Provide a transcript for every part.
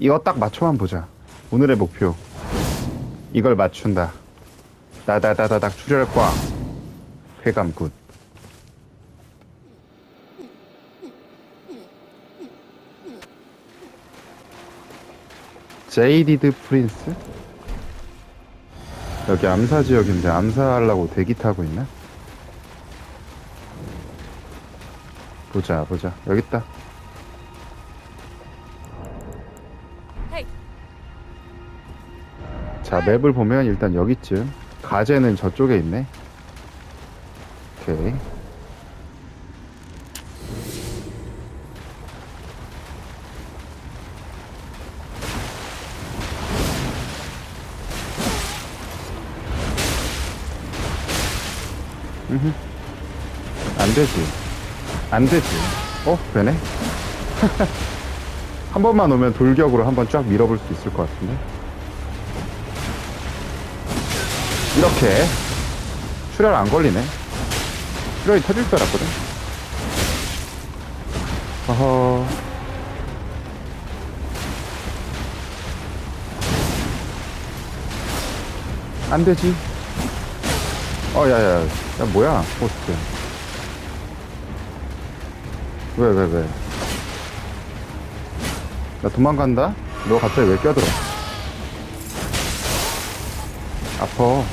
이거 딱 맞춰만 보자. 오늘의 목표. 이걸 맞춘다. 다다다다닥 출혈과 쾌감 굿. 제이디드 프린스? 여기 암사 지역인데 암사하려고 대기 타고 있나? 보자 보자 여기 있다 자 맵을 보면 일단 여기쯤. 가제는 저쪽에 있네. 오케이. 안 되지. 안 되지. 어? 되네? 한 번만 오면 돌격으로 한 번 쫙 밀어볼 수 있을 것 같은데 이렇게 출혈 안 걸리네. 출혈이 터질 줄 알았거든. 어허. 안 되지. 어 야야 야 뭐야? 포스트 왜 왜 왜? 나 도망간다? 너 갑자기 왜 껴들어? 아파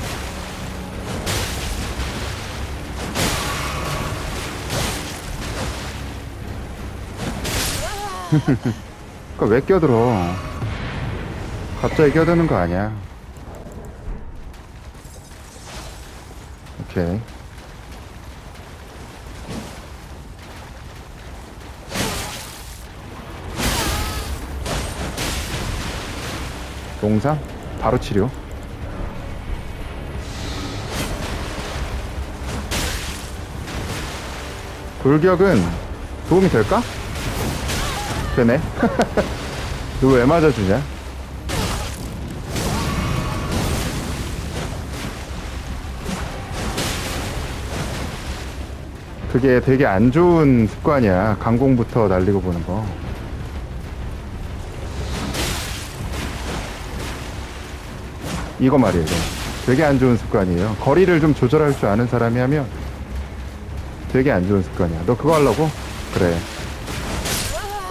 그니까 왜 껴들어? 갑자기 껴드는 거 아니야? 오케이. 동상 바로 치료? 돌격은 도움이 될까? 되네 너왜 맞아주냐 그게 되게 안 좋은 습관이야 강공부터 날리고 보는 거 이거 말이에요. 이거. 되게 안 좋은 습관이에요. 거리를 좀 조절할 줄 아는 사람이 하면 되게 안 좋은 습관이야. 너 그거 하려고? 그래.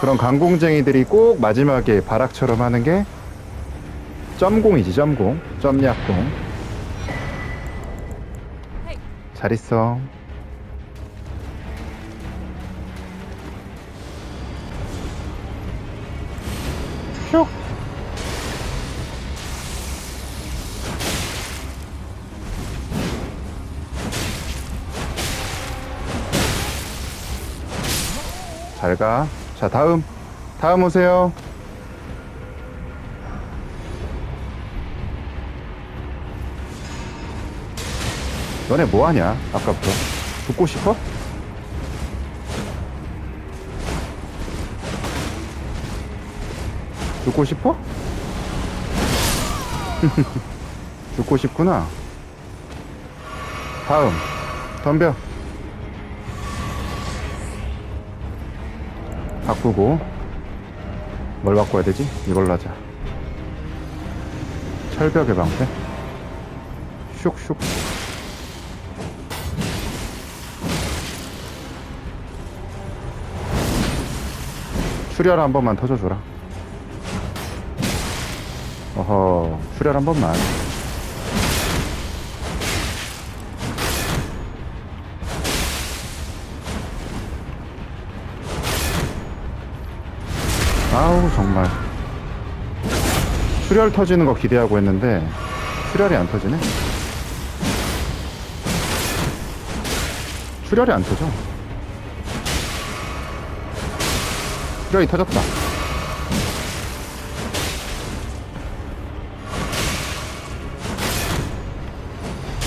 그런 강공쟁이들이 꼭 마지막에 바락처럼 하는 게 점공이지, 점공. 점약공. 잘 있어. 슉. 잘 가. 자, 다음. 다음 오세요. 너네 뭐 하냐? 아까부터. 죽고 싶어? 죽고 싶어? 죽고 싶구나. 다음. 덤벼. 바꾸고. 뭘 바꿔야 되지? 이걸로 하자. 철벽의 방패. 슉슉. 출혈 한 번만 터져줘라. 어허, 출혈 한 번만. 아우, 정말. 출혈 터지는 거 기대하고 했는데, 출혈이 안 터지네? 출혈이 안 터져. 출혈이 터졌다.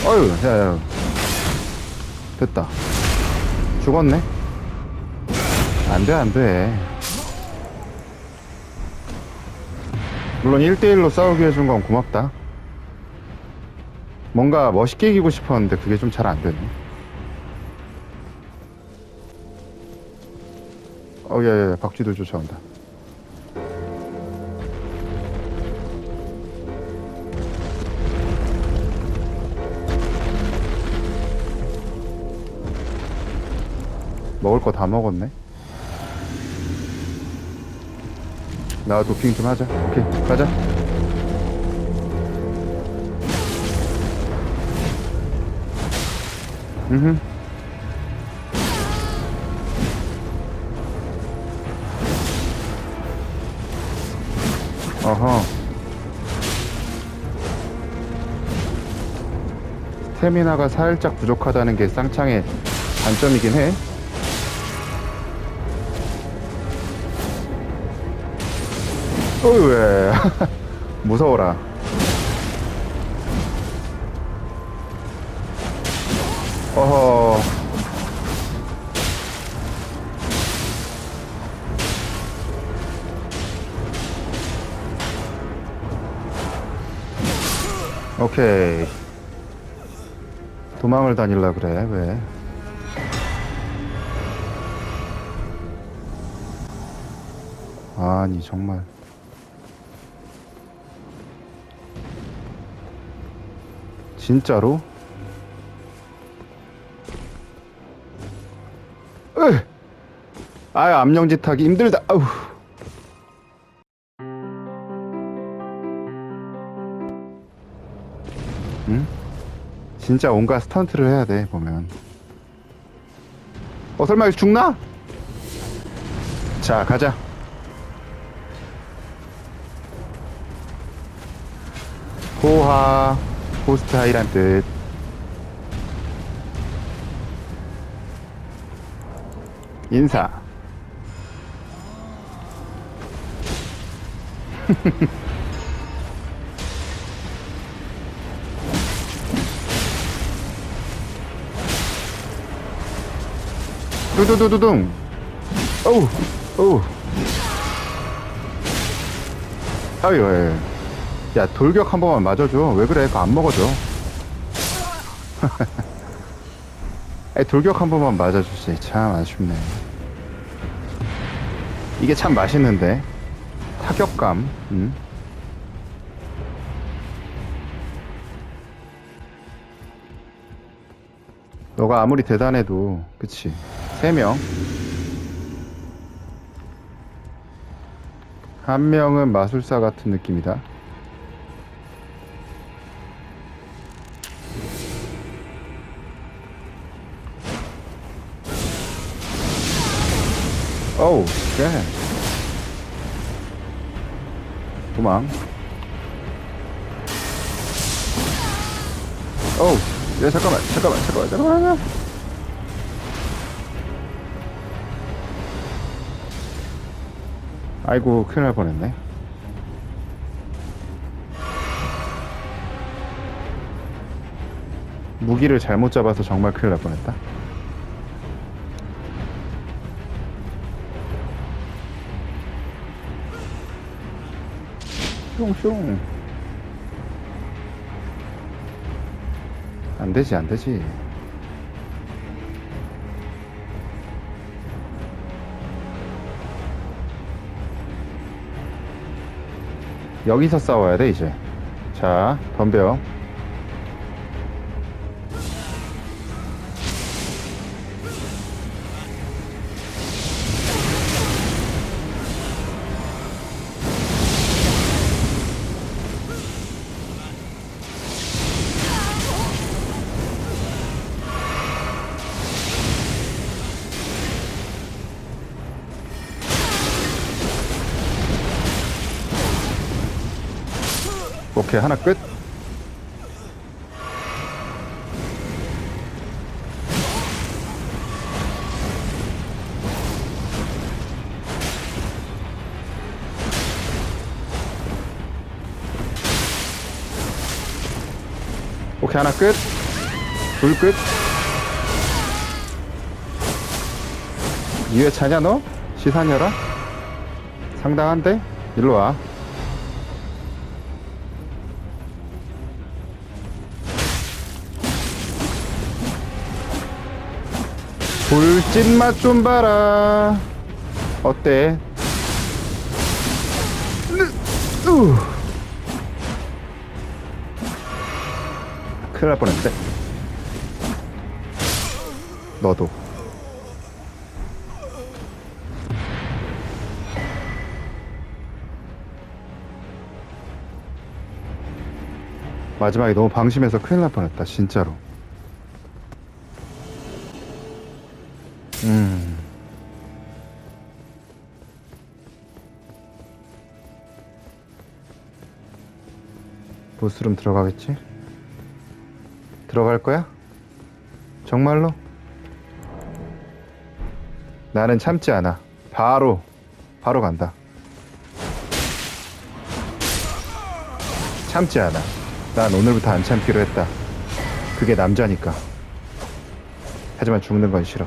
어휴, 야, 야. 됐다. 죽었네? 안 돼, 안 돼. 물론 1대1로 싸우게 해준 건 고맙다. 뭔가 멋있게 이기고 싶었는데 그게 좀 잘 안 되네. 어, 예, 예, 예, 박쥐도 쫓아온다. 먹을 거 다 먹었네. 나 도핑 좀 하자. 오케이, 가자. 음. 어허. 스태미나가 살짝 부족하다는 게 쌍창의 단점이긴 해. 어이 왜? 무서워라. 어허. 오케이. 도망을 다닐라 그래 왜? 아니 정말 진짜로? 으! 아유 암령짓 하기 힘들다 아우 응? 진짜 온갖 스턴트를 해야 돼 보면 어 설마 이거 죽나? 자 가자 호하 호스트 하이란 뜻. 인사. 두두두두둥. 어우 어우. 아유 예. 야 돌격 한 번만 맞아줘. 왜 그래? 그거 안 먹어줘. 에 돌격 한 번만 맞아주지. 참 아쉽네. 이게 참 맛있는데? 타격감 음. 너가 아무리 대단해도 그치? 세 명. 한 명은 마술사 같은 느낌이다 어우 쎄 도망. 어우 야 잠깐만 잠깐만 잠깐만 잠깐만. 아이고 큰일 날 뻔했네. 무기를 잘못 잡아서 정말 큰일 날 뻔했다 슝슝. 안 되지 안 되지. 여기서 싸워야 돼 이제. 자 덤벼 오케이 하나 끝 오케이 하나 끝 둘 끝. 2회 차냐 너? 시사녀라? 상당한데? 일로 와. 불집맛 좀 봐라. 어때? 으, 큰일 날 뻔했는데. 너도. 마지막에 너무 방심해서 큰일 날 뻔했다, 진짜로. 보스룸 들어가겠지? 들어갈 거야? 정말로? 나는 참지 않아 바로 바로 간다 참지 않아 난 오늘부터 안 참기로 했다 그게 남자니까 하지만 죽는 건 싫어